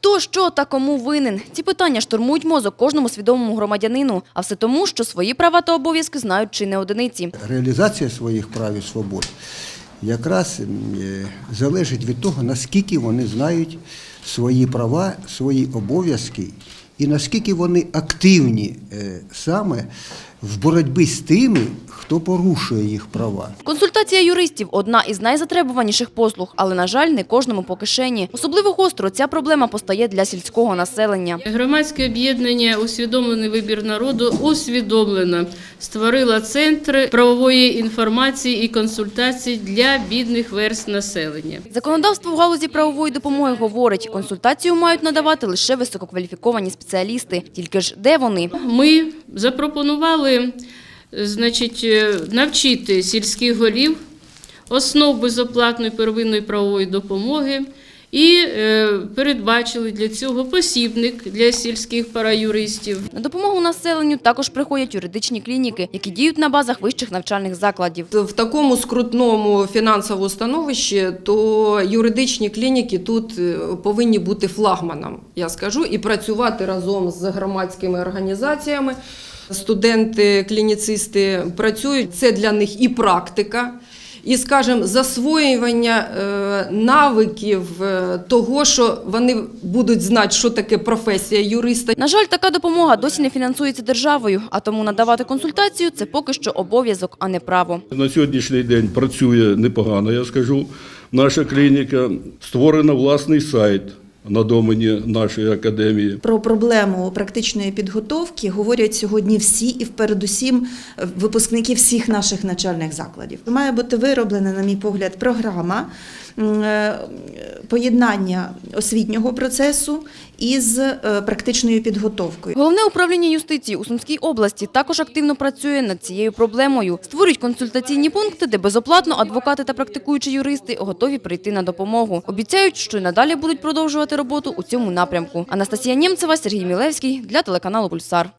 Хто, що та кому винен? Ці питання штурмують мозок кожному свідомому громадянину, а все тому, що свої права та обов'язки знають чи не одиниці. реалізація своїх прав і свобод якраз е, залежить від того, наскільки вони знають свої права, свої обов'язки і наскільки вони активні е, саме в боротьбі з тими, хто порушує їх права. Консультація юристів одна із найзатребуваніших послуг, але, на жаль, не кожному по кишені. Особливо гостро ця проблема постає для сільського населення. Громадське об'єднання Усвідомлений вибір народу усвідомлено створило центри правової інформації і консультацій для бідних верст населення. Законодавство в галузі правової допомоги говорить, консультацію мають надавати лише висококваліфіковані спеціалісти. Тільки ж де вони? Ми запропонували значить, е, навчити сільських голів основ безоплатної первинної правової допомоги і е, передбачили для цього посібник для сільських параюристів. На допомогу населенню також приходять юридичні клініки, які діють на базах вищих навчальних закладів. В такому скрутному фінансовому становищі, то юридичні клініки тут е, повинні бути флагманом, я скажу, і працювати разом з громадськими організаціями. Студенти, клініцисти працюють. Це для них і практика, і, скажімо, засвоювання е, навиків е, того, що вони будуть знати, що таке професія юриста. На жаль, така допомога досі не фінансується державою, а тому надавати консультацію це поки що обов'язок, а не право. На сьогоднішній день працює непогано, я скажу. Наша клініка створена власний сайт на домені нашої академії. Про проблему практичної підготовки говорять сьогодні всі і передусім випускники всіх наших навчальних закладів. Має бути вироблена, на мій погляд, програма е, поєднання освітнього процесу із е, практичною підготовкою. Головне управління юстиції у Сумській області також активно працює над цією проблемою. Створюють консультаційні пункти, де безоплатно адвокати та практикуючі юристи готові прийти на допомогу. Обіцяють, що й надалі будуть продовжувати роботу у цьому напрямку. Анастасія Німцева, Сергій Мілевський для телеканалу Пульсар.